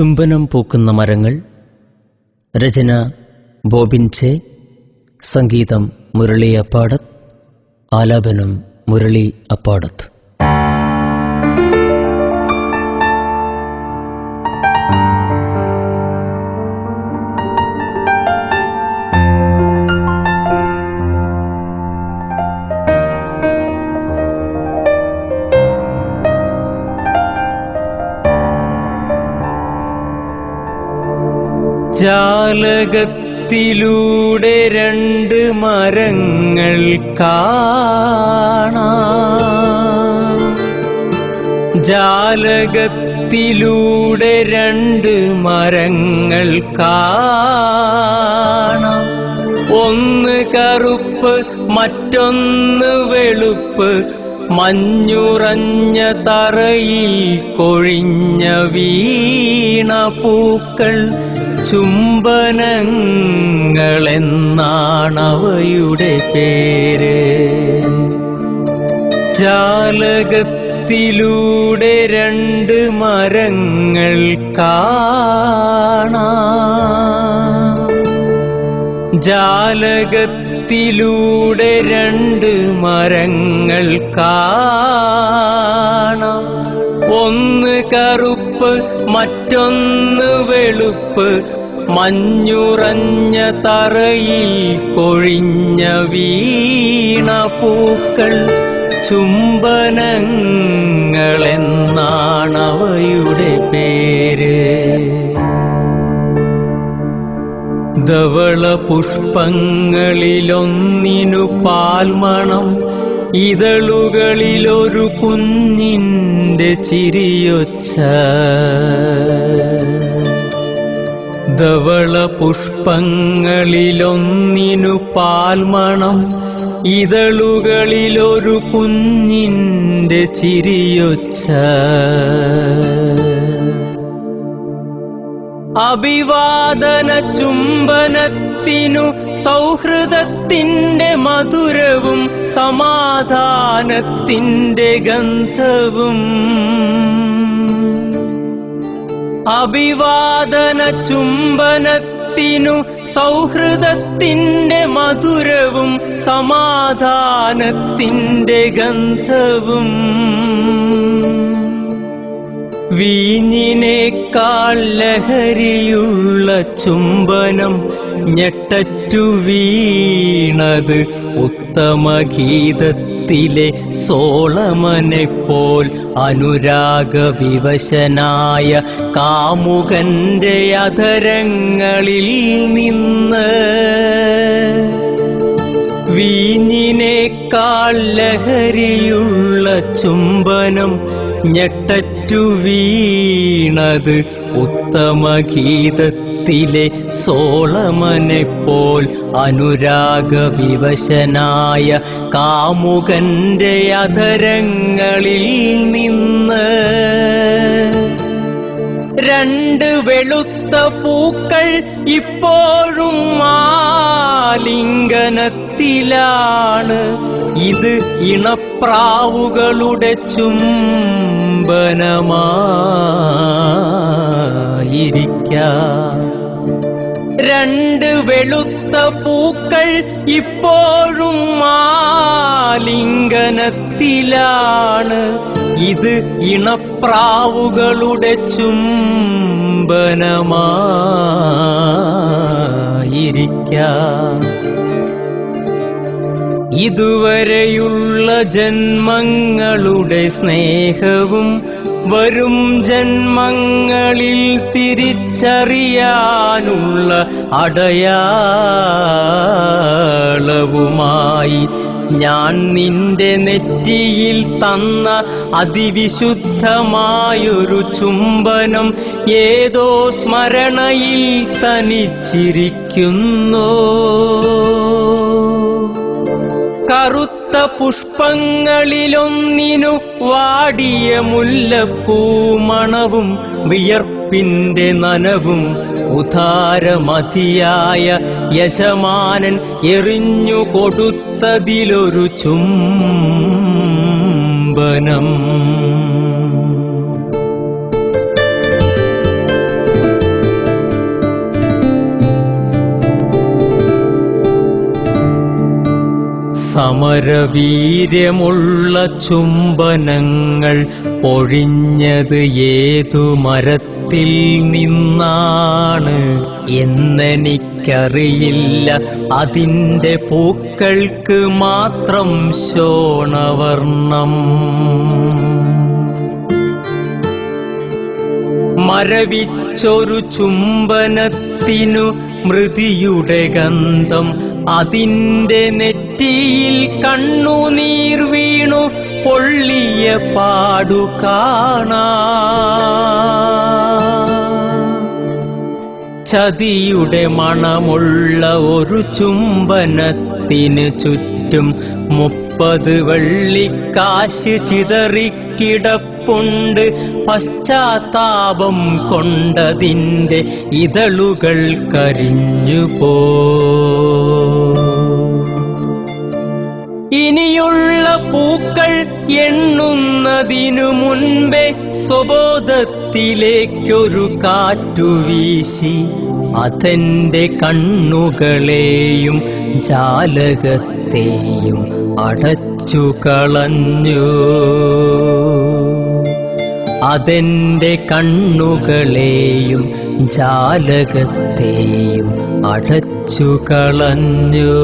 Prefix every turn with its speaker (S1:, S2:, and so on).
S1: ചുംബനം പൂക്കുന്ന മരങ്ങൾ രചന ബോബിൻ ചെ സംഗീതം മുരളി അപ്പാടത്ത് ആലാപനം മുരളി അപ്പാടത്ത്.
S2: ജാലകത്തിലൂടെ രണ്ട് മരങ്ങൾ കാണാം. ജാലകത്തിലൂടെ രണ്ട് മരങ്ങൾ കാണാം. ഒന്ന് കറുപ്പ് മറ്റൊന്ന് വെളുപ്പ്. മഞ്ഞുറഞ്ഞ തറയിൽ കൊഴിഞ്ഞ വീണ പൂക്കൾ ചുംബനങ്ങളെന്നാണവയുടെ പേര്. ജാലകത്തിലൂടെ രണ്ട് മരങ്ങൾ കാണാം. ജാലകത്തിലൂടെ രണ്ട് മരങ്ങൾ കാണാം. ഒന്ന് കറുപ്പ് മറ്റൊന്ന് വെളുപ്പ് മഞ്ഞുറഞ്ഞ തറയിൽ കൊഴിഞ്ഞ വീണ പൂക്കൾ ചുംബനങ്ങളെന്നാണവയുടെ പേര്. ധവള പുഷ്പങ്ങളിലൊന്നിനു പാൽമണം ഇതളുകളിലൊരു കുഞ്ഞിന്റെ ചിരിയൊച്ച ധവള പുഷ്പങ്ങളിലൊന്നിനു പാൽമണം ഇതളുകളിലൊരു കുഞ്ഞിന്റെ ചിരിയൊച്ച അഭിവാദന ചുംബനത്തിനു സൗഹൃദത്തിന്റെ മധുരവും സമാധാനത്തിന്റെ ഗന്ധവും. അഭിവാദന ചുംബനത്തിനു സൗഹൃദത്തിന്റെ മധുരവും സമാധാനത്തിന്റെ ഗന്ധവും. വീഞ്ഞിനേക്കാൾ ലഹരിയുള്ള ചുംബനം ഞെട്ടറ്റു വീണത് ഉത്തമഗീതത്തിലെ സോളമനെ പോൽ അനുരാഗവിവശനായ കാമുകന്റെ അധരങ്ങളിൽ നിന്ന് വീഞ്ഞിനേക്കാൾ ലഹരിയുള്ള ചുംബനം ഞെട്ടറ്റു വീണത് ഉത്തമഗീതത്തിലെ സോളമനെ പോൽ അനുരാഗവിവശനായ കാമുകന്റെ അധരങ്ങളിൽ നിന്ന് രണ്ട് വെളുത്ത പൂക്കൾ ഇപ്പോഴും ആലിംഗനത്തിലാണ്. ഇത് ഇണപ്രാവുകളുടെ ചുംബനമായിരിക്കാം. രണ്ട് വെളുത്ത പൂക്കൾ ഇപ്പോഴും മാലിംഗനത്തിലാണ് ഇത് ഇണപ്രാവുകളുടെ ചുംബനമായിരിക്കാം. ഇതുവരെയുള്ള ജന്മങ്ങളുടെ സ്നേഹവും വരും ജന്മങ്ങളിൽ തിരിച്ചറിയാനുള്ള അടയാളവുമായി ഞാൻ നിന്റെ നെറ്റിയിൽ തന്ന അതിവിശുദ്ധമായൊരു ചുംബനം ഏതോ സ്മരണയിൽ തനിച്ചിരിക്കുന്നു. കറുത്ത പുഷ്പങ്ങളിലൊന്നിനു വാടിയ മുല്ലപ്പൂമണവും വിയർപ്പിന്റെ നനവും ഉദാരമതിയായ യജമാനൻ എറിഞ്ഞു കൊടുത്തതിലൊരു ചുംബനം. സമരവീര്യമുള്ള ചുംബനങ്ങൾ പൊഴിഞ്ഞത് ഏതു മരത്തിൽ നിന്നാണ്? എന്നെനിക്കറിയില്ല. അതിന്റെ പൂക്കൾക്ക് മാത്രം ശോണവർണം മരവിച്ചൊരു ചുംബനത്തിനു മൃതിയുടെ ഗന്ധം അതിന്റെ നെറ്റിയിൽ കണ്ണുനീർ വീണു പൊള്ളിയ പാടു ചതിയുടെ മണമുള്ള ഒരു ചുംബനത്തിന് ചുറ്റും മുപ്പത് വെള്ളിക്കാശ് ചിതറിക്കിടപ്പുണ്ട് പശ്ചാത്താപം കൊണ്ടതിന്റെ ഇതളുകൾ കരിഞ്ഞു പോ. ഇനിയുള്ള പൂക്കൾ എണ്ണുന്നതിനു മുൻപേ സ്വബോധത്തിലേക്കൊരു കാറ്റു വീശി. അതെന്റെ കണ്ണുകളെയും ജാലകത്തെയും അടച്ചു കളഞ്ഞു. അതെന്റെ കണ്ണുകളെയും ജാലകത്തെയും അടച്ചു കളഞ്ഞു.